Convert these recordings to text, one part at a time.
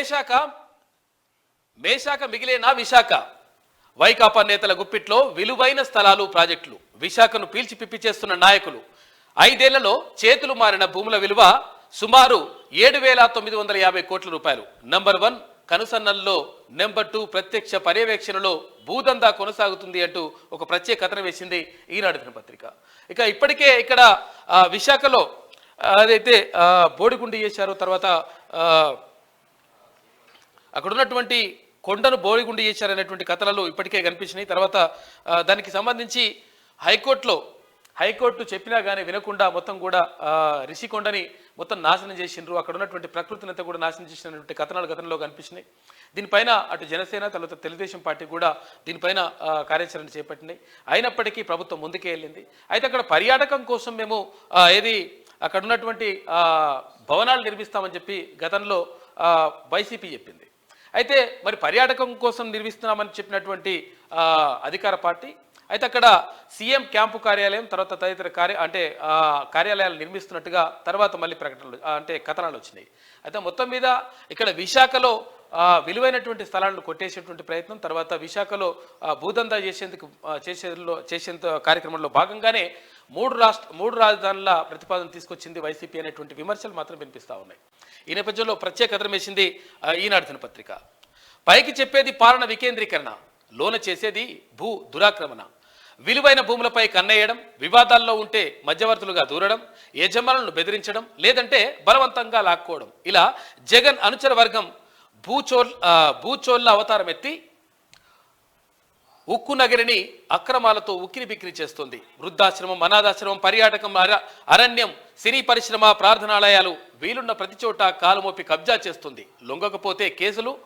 మేషాక మేషాక మిగిలిన విశాఖ. వైకాపా నేతల గుప్పిట్లో విలువైన స్థలాలు ప్రాజెక్టులు. విశాఖను పీల్చి పిప్పి చేస్తున్న నాయకులు. ఐదేళ్ళలో చేతులు మారిన భూముల విలువ సుమారు ఏడు వేల తొమ్మిది వందల యాభై కోట్ల రూపాయలు. నంబర్ వన్ కనుసన్నల్లో నెంబర్ టూ ప్రత్యక్ష పర్యవేక్షణలో భూదందా కొనసాగుతుంది అంటూ ఒక ప్రత్యేక కథనం వేసింది ఈనాడు దినపత్రిక. ఇక ఇప్పటికే ఇక్కడ ఆ, విశాఖలో అదైతే బోడిగుండి చేశారు తర్వాత అక్కడ ఉన్నటువంటి కొండను బోడిగుండి చేశారనేటువంటి కథలలో ఇప్పటికే కనిపించినాయి. తర్వాత దానికి సంబంధించి హైకోర్టులో హైకోర్టు చెప్పినా కానీ వినకుండా మొత్తం కూడా రిషికొండని మొత్తం నాశనం చేసిండ్రు. అక్కడ ఉన్నటువంటి ప్రకృతిని అంతా కూడా నాశనం చేసినటువంటి కథనాలు గతంలో కనిపించినాయి. దీనిపైన అటు జనసేన తర్వాత తెలుగుదేశం పార్టీ కూడా దీనిపైన కార్యాచరణ చేపట్టినాయి. అయినప్పటికీ ప్రభుత్వం ముందుకే వెళ్ళింది. అయితే అక్కడ పర్యాటకం కోసం మేము ఏది అక్కడ ఉన్నటువంటి భవనాలు నిర్మిస్తామని చెప్పి గతంలో వైసీపీ చెప్పింది. అయితే మరి పర్యాటకం కోసం నిర్మిస్తున్నామని చెప్పినటువంటి అధికార పార్టీ అయితే అక్కడ సీఎం క్యాంపు కార్యాలయం తర్వాత తదితర కార్య అంటే కార్యాలయాలు నిర్మిస్తున్నట్టుగా తర్వాత మళ్ళీ ప్రకటనలు అంటే కథనాలు వచ్చినాయి. అయితే మొత్తం మీద ఇక్కడ విశాఖలో విలువైనటువంటి స్థలాలను కొట్టేసేటువంటి ప్రయత్నం తర్వాత విశాఖలో భూదందా చేసేందుకు చేసేలో చేసేంత కార్యక్రమంలో భాగంగానే మూడు రాష్ట్ర మూడు రాజధానుల ప్రతిపాదన తీసుకొచ్చింది వైసీపీ అనేటువంటి విమర్శలు మాత్రం వినిపిస్తా ఉన్నాయి. ఈ నేపథ్యంలో ప్రత్యేక వేసింది ఈనాడు దినపత్రిక. పైకి చెప్పేది పాలన వికేంద్రీకరణ లోన చేసేది భూ దురాక్రమణ. విలువైన భూములపై కన్నేయడం వివాదాల్లో ఉంటే మధ్యవర్తులుగా దూరడం యజమానులను బెదిరించడం లేదంటే బలవంతంగా లాక్కోవడం. ఇలా జగన్ అనుచర వర్గం భూచోల్ భూచోళ్ళ భూచోళ్ళ అవతారం ఎత్తి ఉక్కు నగరిని అక్రమాలతో ఉక్కిరి బిక్కిరి చేస్తుంది. వృద్ధాశ్రమం అనాథాశ్రమం పర్యాటకం అర- అరణ్యం సినీ పరిశ్రమ ప్రార్థనాలయాలు వీలున్న ప్రతి చోట కాలుమోపి కబ్జా చేస్తుంది. లొంగకపోతే కేసులు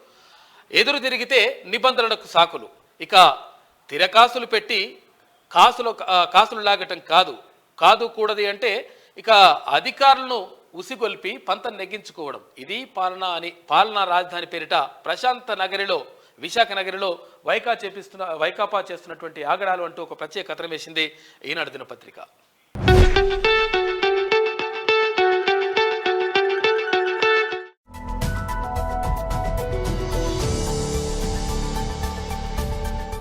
ఎదురు తిరిగితే నిబంధనలకు సాకులు. ఇక తిరకాసులు పెట్టి కాసులు కాసులు లాగటం కాదు. కాదు కూడది అంటే ఇక అధికారులను ఉసిగొల్పి పంతం నెగ్గించుకోవడం. ఇది పాలన అని పాలనా రాజధాని పేరిట ప్రశాంత నగరిలో విశాఖ నగరిలో వైకా చేపిస్తున్న వైకాపా చేస్తున్నటువంటి ఆగడాలు అంటూ ఒక ప్రత్యేక కథనం వేసింది ఈనాడు దినపత్రిక.